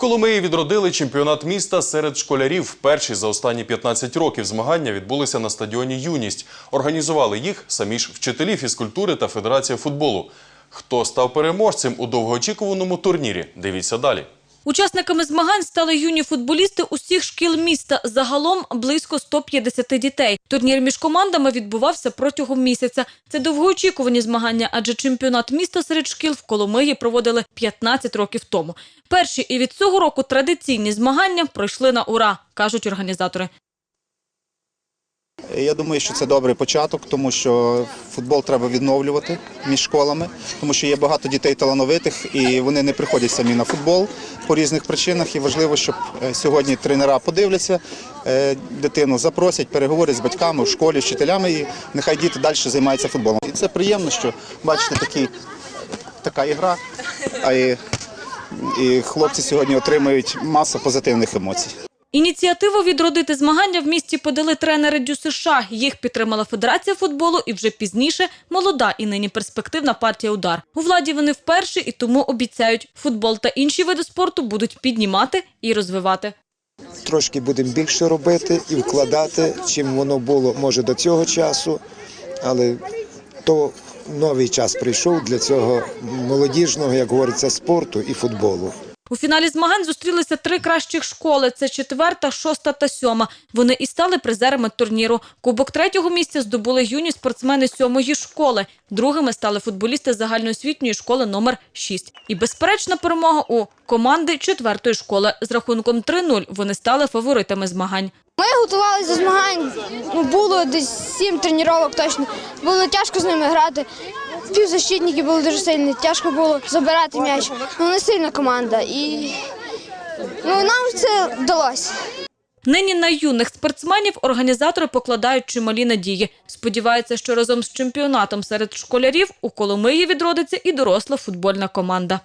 Коломиї відродили чемпіонат міста серед школярів. Перші за останні 15 років змагання відбулися на стадіоні Юність. Організували їх самі ж вчителі фізкультури та Федерація футболу. Хто став переможцем у довгоочікуваному турнірі? Дивіться далі. Учасниками змагань стали юні футболісти усіх шкіл міста. Загалом близько 150 дітей. Турнір між командами відбувався протягом місяця. Це довгоочікувані змагання, адже чемпіонат міста серед шкіл в Коломиї проводили 15 років тому. Перші і від цього року традиційні змагання пройшли на ура, кажуть організатори. Я думаю, що це добрий початок, тому що футбол треба відновлювати між школами, тому що є багато дітей талановитих і вони не приходять самі на футбол по різних причинах. І важливо, щоб е, сьогодні тренера подивляться е, дитину, запросять, переговорять з батьками в школі, вчителями, і нехай діти далі займаються футболом. І це приємно, що бачите, такі, така ігра, а і, і хлопці сьогодні отримують масу позитивних емоцій. Ініціативу відродити змагання в місті подали тренери Дю США. Їх підтримала Федерація футболу і вже пізніше молода і нині перспективна партія «Удар». У владі вони вперше і тому обіцяють, футбол та інші види спорту будуть піднімати і розвивати. трошки будемо більше робити і вкладати, чим воно було може до цього часу, але то новий час прийшов для цього молодіжного, як говориться, спорту і футболу. У фіналі змагань зустрілися три кращих школи: це четверта, шоста та сьома. Вони і стали призерами турніру. Кубок третього місця здобули юні спортсмени сьомої школи. Другими стали футболісти загальноосвітньої школи номер 6. І безперечна перемога у команди четвертої школи. З рахунком 3-0 вони стали фаворитами змагань. Ми готувалися до змагань. Ну, було десь сім тренувань точно. Було тяжко з ними грати. Півзащитники були дуже сильні, тяжко було забирати м'яч. Ну, не сильна команда. І ну, нам це вдалося. Нині на юних спортсменів організатори покладають чималі надії. Сподіваються, що разом з чемпіонатом серед школярів у Коломиї відродиться і доросла футбольна команда.